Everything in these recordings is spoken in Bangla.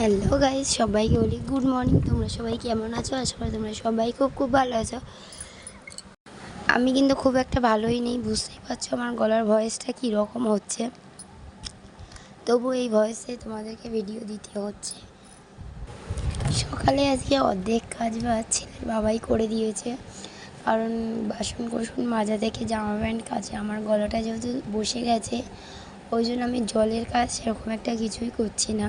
হ্যালো গাইজ সবাইকে বলি গুড মর্নিং তোমরা সবাই কেমন আছো? আশা করি তোমরা সবাই খুব খুব ভালো আছো। আমি কিন্তু খুব একটা ভালোই নেই, বুঝতেই পারছ আমার গলার ভয়েসটা কী রকম হচ্ছে। তবু এই ভয়েসে তোমাদেরকে ভিডিও দিতে হচ্ছে। সকালে আজকে অর্ধেক কাজ বা ছেলের বাবাই করে দিয়েছে। কারণ বাসন কোসন মাজা থেকে জামা প্যান্ট কাছে আমার গলাটা যেহেতু বসে গেছে, ওই জন্য আমি জলের কাজ সেরকম একটা কিছুই করছি না।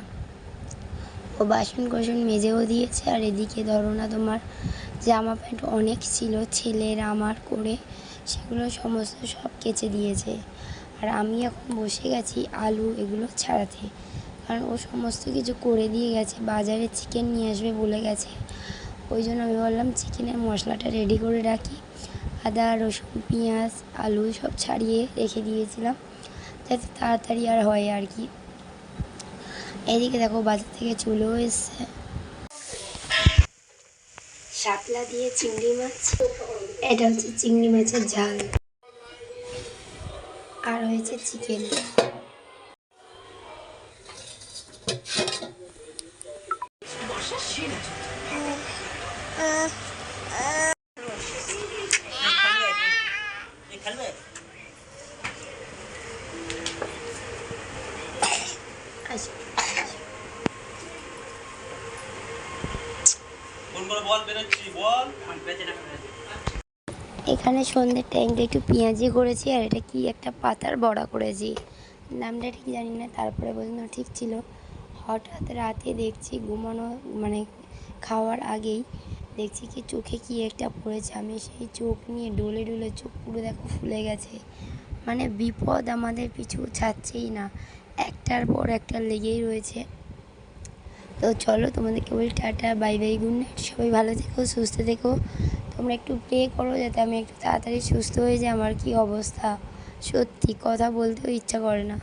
ও বাসন কোসন মেজেও দিয়েছে। আর এদিকে ধরো না তোমার জামা প্যান্ট অনেক ছিল, ছেলের আমার করে সেগুলো সমস্ত সব কেচে দিয়েছে। আর আমি এখন বসে গেছি আলু এগুলো ছাড়াতে। কারণ ও সমস্ত কিছু করে দিয়ে গেছে, বাজারে চিকেন নিয়ে আসবে বলে গেছে। ওই জন্য আমি বললাম, চিকেনের মশলাটা রেডি করে রাখি। আদা, রসুন, পেঁয়াজ, আলু সব ছাড়িয়ে রেখে দিয়েছিলাম। যাতে তাড়াতাড়ি আর হয় আর কি। এদিকে দেখো বাজার থেকে চলেও এসছে। শাপলা দিয়ে চিংড়ি মাছ। এটা হচ্ছে চিংড়ি মাছের ঝাল। আর হয়েছে চিকেন। আচ্ছা ফোন করে বল বেরোচ্ছি বল এখানে সন্ধ্যের টাইমটা একটু পেঁয়াজি করেছি, আর এটা কি একটা পাতার বড়া করেছি। নামটা ঠিক জানি না, তারপরে বললাম ঠিক ছিল। হঠাৎ রাতে দেখছি ঘুমানো মানে খাওয়ার আগেই দেখছি কি চোখে কি একটা পড়েছে। আমি সেই চোখ নিয়ে ডলে ডলে চোখ পুরো দেখো ফুলে গেছে। মানে বিপদ আমাদের পিছু ছাড়ছেই না। একটার পর একটা লেগেই রয়েছে। তো চলো তোমাদেরকে বলি ta-ta, bye bye good night সবাই ভালো থেকো, সুস্থ থেকো। তোমরা একটু প্রে করো যাতে আমি একটু তাড়াতাড়ি সুস্থ হয়ে যাই, আমার কি অবস্থা? সত্যি, কথা বলতেও ইচ্ছা করে না।